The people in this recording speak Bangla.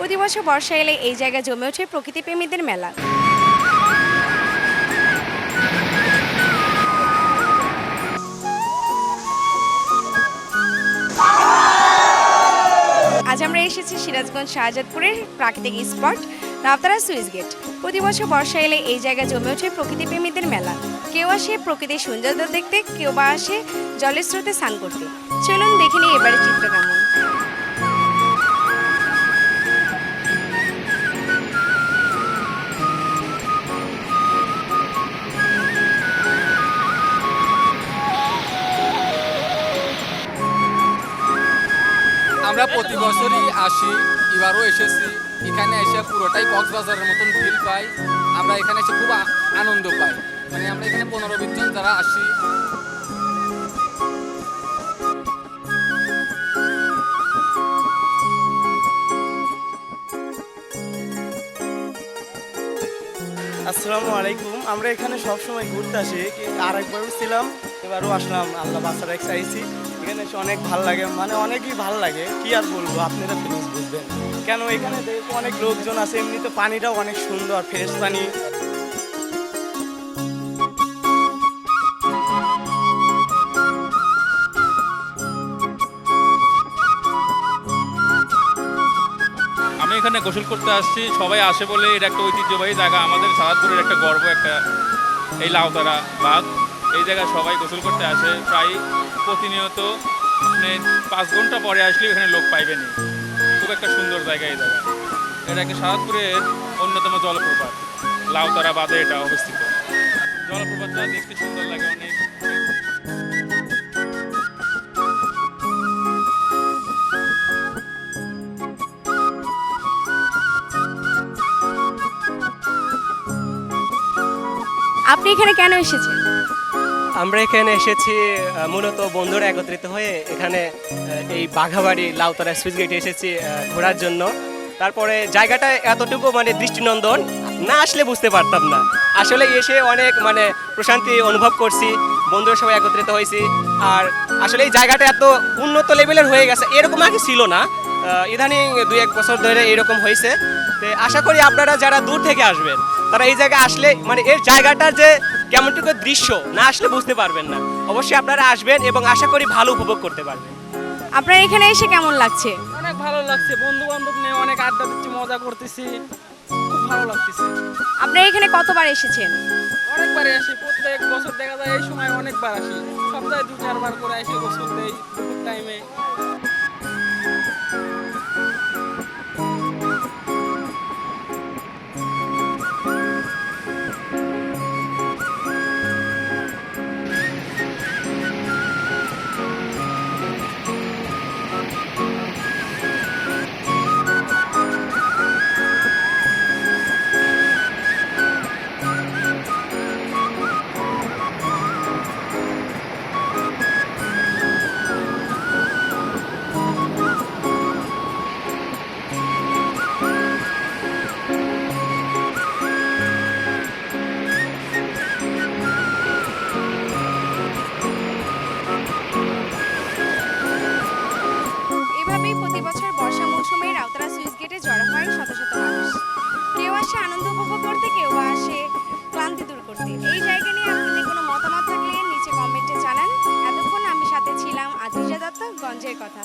প্রতি বছর বর্ষা এলে এই জায়গায় জমে ওঠে প্রকৃতি প্রেমীদের মেলা। আজ আমরা এসেছি সিরাজগঞ্জ শাহজাদপুরের প্রাকৃতিক স্পট রাউতারা সুইচ গেট। প্রতি বছর বর্ষা এলে এই জায়গায় জমে ওঠে প্রকৃতি প্রেমীদের মেলা। কেউ আসে প্রকৃতির সৌন্দর্য দেখতে, কেউ বা আসে জলের স্রোতে স্নান করতে। চলুন দেখে নিই এবারে চিত্র কেমন। আমরা প্রতি বছরই আসি, এবারও এসেছি। এখানে এসে পুরোটাই কক্সবাজারের মতন ফিল পাই। আমরা এখানে এসে খুব আনন্দ পাই। মানে আমরা এখানে পনেরো বিশ জন যারা আসি। আসসালামু আলাইকুম। আমরা এখানে সবসময় ঘুরতে আসি। আর একবারও ছিলাম, এবারও আসলাম আল্লাহ বাসার এক চাইছি এখানে এসে অনেক ভালো লাগে মানে অনেকই ভালো লাগে। কি আর বলব, আপনারা ফিলিংস বুঝবেন। কেন এখানে দেখো অনেক লোকজন আছে, এমনিতে পানিটাও অনেক সুন্দর, ফ্রেশ পানি। আমি এখানে গোসল করতে আসছি। সবাই আসে বলে এটা একটা ঐতিহ্যবাহী জায়গা। আমাদের সারাদপুরের একটা গর্ব, একটা এই লাউতারা বাঁধ। এই জায়গায় সবাই গোসল করতে আসে প্রায় প্রতিনিয়ত মানে পাঁচ ঘণ্টা পরে আসলে এখানে লোক পাইবেনি খুব একটা সুন্দর জায়গা এই জায়গা। এটা একটা সারাদপুরের অন্যতম জলপ্রপাত, লাউতারা বাদে এটা অবস্থিত। জলপ্রপাতটা দেখতে সুন্দর লাগে অনেক। আপনি এখানে কেন এসেছেন? আমরা এখানে এসেছি মূলত বন্ধুরা একত্রিত হয়ে এখানে এই বাঘাবাড়ি লাউতরা সুইচ গেটে এসেছি ঘোরার জন্য। তারপরে জায়গাটা এতটুকু মানে দৃষ্টিনন্দন, না আসলে বুঝতে পারতাম না। আসলে এসে অনেক মানে প্রশান্তি অনুভব করছি, বন্ধুরা সবাই একত্রিত হয়েছি। আর আসলে এই জায়গাটা এত উন্নত লেভেলের হয়ে গেছে, এরকম আগে ছিল না। ইদানিং দুই এক বছর ধরে এরকম হয়েছে। আশা করি আপনারা যারা দূর থেকে আসবেন, তারা এই জায়গায় আসলে মানে এর জায়গাটার যে কেমনটুকু দৃশ্য না আসলে বুঝতে পারবেন না। অবশ্যই আপনারা আসবেন এবং আশা করি ভালো উপভোগ করতে পারবেন। আপনার এখানে এসে কেমন লাগছে? অনেক ভালো লাগছে বন্ধু বান্ধব নিয়ে অনেক আড্ডা দিচ্ছি মজা করতেছি খুব ভালো লাগতেছে। আপনার এখানে কতবার এসেছেন? অনেকবারই আসি প্রত্যেক বছর দেখা যায় এই সময় অনেকবার আসি। সপ্তাহে দু চারবার করে আসি গোসল দেই টাইমে আনন্দ উপভোগ করতে কেউ আসে, ক্লান্তি দূর করতে। এই জায়গা নিয়ে আপনাদের কোনো মতামত থাকলে নিচে কমেন্টে জানান। এতক্ষণ আমি সাথে ছিলাম আজিজা দত্ত, গঞ্জের কথা।